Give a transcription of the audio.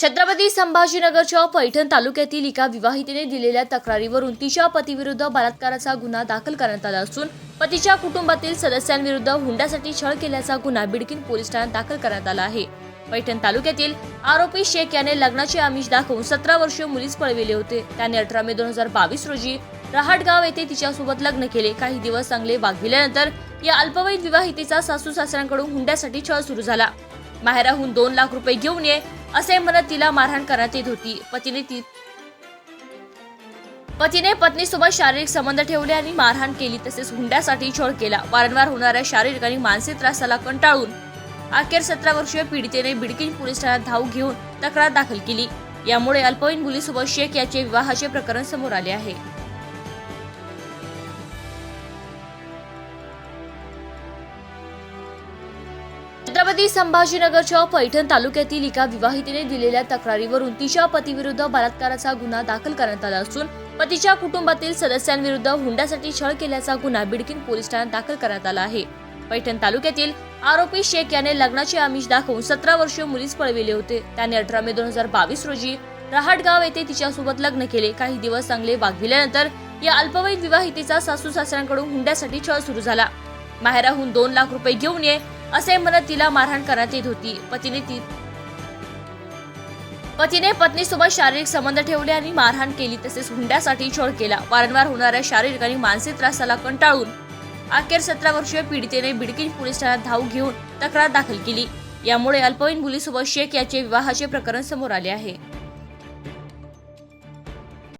छत्रपती संभाजीनगरच्या पैठण तालुक्यातील एका विवाहितेने दिलेल्या तक्रारीवरून तिच्या पतीविरुद्ध बलात्काराचा गुन्हा दाखल करण्यात आला असून पतीच्या कुटुंबातील सदस्यांविरुद्ध हुंड्यासाठी छळ केल्याचा गुन्हा बिडकीन पोलीस ठाण्यात दाखल करण्यात आला आहे. पैठण तालुक्यातील आरोपी शेख याने लग्नाचे आमिष दाखवून सतरा वर्षीय मुलीस पळविले होते. त्याने अठरा मे दोन हजार बावीस रोजी रहाटगाव येथे तिच्यासोबत लग्न केले. काही दिवस चांगले वागविल्यानंतर या अल्पवयीन विवाहितेचा सासू सासऱ्यांकडून हुंड्यासाठी छळ सुरू झाला. माहेराहून दोन लाख रुपये घेऊन ये असे म्हणत तिला मारहाण करण्यात येत होती. पतीने ती पतीने पत्नीसोबत शारीरिक संबंध ठेवले आणि मारहाण केली. तसेच हुंड्यासाठी छळ केला. वारंवार होणाऱ्या शारीरिक आणि मानसिक त्रासाला कंटाळून अखेर सतरा वर्षीय पीडितेने बिडकीन पोलीस ठाण्यात धाव घेऊन तक्रार दाखल केली. यामुळे अल्पवयीन मुलीसोबत शेख याचे विवाहाचे प्रकरण समोर आले आहे. छत्रपती संभाजीनगरच्या पैठण तालुक्यातील एका विवाहितेने दिलेल्या तक्रारीवरून तिच्या पतीविरुद्ध बलात्काराचा गुन्हा दाखल करण्यात आला असून पतीच्या कुटुंबातील सदस्यांविरुद्ध हुंड्यासाठी छळ केल्याचा गुन्हा बिडकीन पोलीस ठाण्यात दाखल करण्यात आला आहे. पैठण तालुक्यातील आरोपी शेख याने लग्नाचे आमिष दाखवून सतरा वर्षीय मुलीस पळविले होते. त्याने अठरा मे दोन हजार बावीस रोजी रहाटगाव येथे तिच्यासोबत लग्न केले. काही दिवस चांगले वागविल्यानंतर या अल्पवयीन विवाहितेचा सासू सासऱ्यांकडून हुंड्यासाठी छळ सुरू झाला. माहेराहून दोन लाख रुपये घेऊन ये असे म्हणत तिला मारहाण करण्यात येत होती. पतीने ती पतीने पत्नीसोबत शारीरिक संबंध ठेवले आणि मारहाण केली. तसेच हुंड्यासाठी छळ केला. वारंवार होणाऱ्या शारीरिक आणि मानसिक त्रासाला कंटाळून अखेर सतरा वर्षीय पीडितेने बिडकीन पोलीस ठाण्यात धाव घेऊन तक्रार दाखल केली. यामुळे अल्पवयीन मुलीसोबत शेख याचे विवाहाचे प्रकरण समोर आले आहे.